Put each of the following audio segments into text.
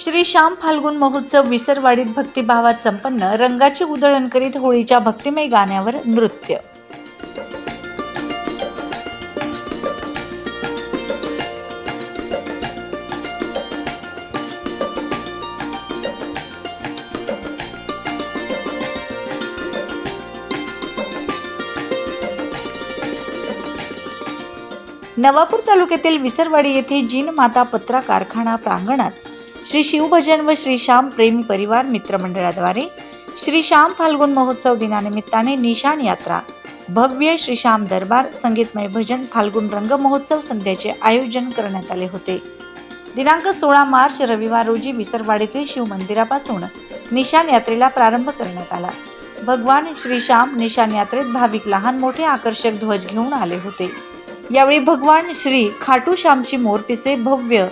श्री श्याम फाल्गुन महोत्सव विसरवाडीत भक्तिभावात संपन्न रंगाची उधळण करीत होळीच्या भक्तिमय गाण्यावर नृत्य. नवापूर तालुक्यातील विसरवाडी येथे जीन माता पत्रा कारखाना प्रांगणात श्री शिवभजन व श्री श्याम प्रेमी परिवार मित्रमंडळाद्वारे श्री श्याम फाल्गुन महोत्सव दिनानिमित्ताने निशाण यात्रा भव्य श्री श्याम दरबार संगीतमय भजन फाल्गुन रंग महोत्सव संध्याचे आयोजन करण्यात आले होते. दिनांक सोळा मार्च रविवार रोजी विसरवाडीतील शिवमंदिरापासून निशाण यात्रेला प्रारंभ करण्यात आला. भगवान श्री श्याम निशाण यात्रेत भाविक लहान मोठे आकर्षक ध्वज घेऊन आले होते. यावेळी भगवान श्री खाटू श्यामची मोरपिसे भव्य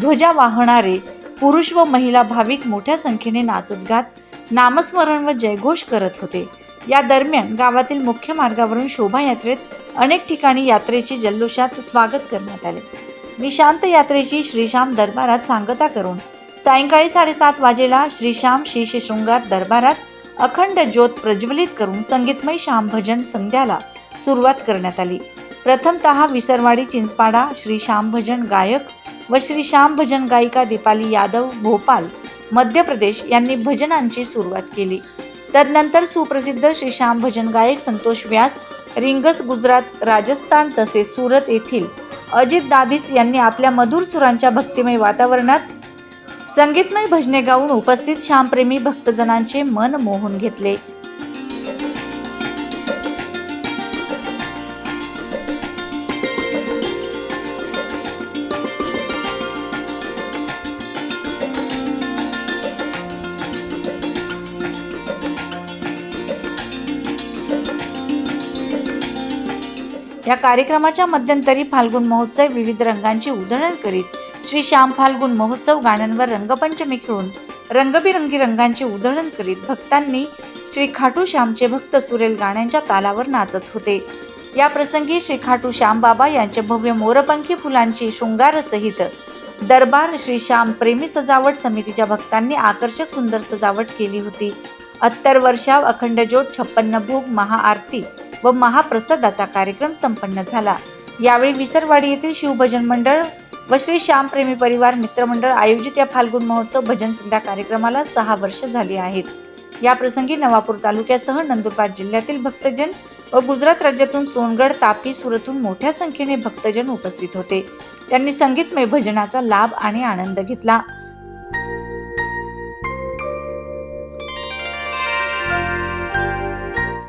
ध्वजा वाहणारे पुरुष व महिला भाविक मोठ्या संख्येने नाचत गात नामस्मरण व जयघोष करत होते. या दरम्यान गावातील मुख्य मार्गावरून शोभायात्रेत अनेक ठिकाणी यात्रेचे जल्लोषात स्वागत करण्यात आले. निशांत यात्रेची श्रीश्याम दरबारात सांगता करून सायंकाळी साडेसात वाजेला श्रीश्याम शीश शृंगार दरबारात अखंड ज्योत प्रज्वलित करून संगीतमय श्याम भजन संध्याला सुरुवात करण्यात आली. प्रथमतः विसरवाडी चिंचपाडा श्री श्याम भजन गायक व श्री श्याम भजन गायिका दीपाली यादव भोपाल मध्य प्रदेश यांनी भजनांची सुरुवात केली. तदनंतर सुप्रसिद्ध श्री श्याम भजन गायक संतोष व्यास रिंगस गुजरात राजस्थान तसेच सुरत येथील अजित दादीच यांनी आपल्या मधुर सुरांच्या भक्तिमय वातावरणात संगीतमय भजने गाऊन उपस्थित श्यामप्रेमी भक्तजनांचे मन मोहून घेतले. या कार्यक्रमाच्या मध्यंतरी फाल्गुन महोत्सव विविध रंगांची उधळण करीत श्री श्याम फाल्गुन महोत्सव गाण्यांवर रंगपंचमी खेळून रंगबिरंगी रंगांचे उधळण करीत भक्तांनी श्री खाटू श्यामचे भक्त सुरेल गाण्यांच्या तालावर नाचत होते. या प्रसंगी श्री खाटू श्याम बाबा यांचे भव्य मोरपंखी फुलांची शृंगारसहित दरबार श्री श्याम प्रेमी सजावट समितीच्या भक्तांनी आकर्षक सुंदर सजावट केली होती. अत्तर वर्षाव अखंड ज्योत छप्पन्न भोग महाआरती व महाप्रसादाचा कार्यक्रम संपन्न झाला. यावेळी विसरवाडी येथील शिवभजन मंडळ व श्री श्याम प्रेमी परिवार मित्रमंडळ आयोजित या फाल्गुन महोत्सव भजन संध्या कार्यक्रमाला सहा वर्ष झाली आहेत. या प्रसंगी नवापूर तालुक्यासह नंदुरबार जिल्ह्यातील भक्तजन व गुजरात राज्यातून सोनगड तापी सुरतून मोठ्या संख्येने भक्तजन उपस्थित होते. त्यांनी संगीतमय भजनाचा लाभ आणि आनंद घेतला.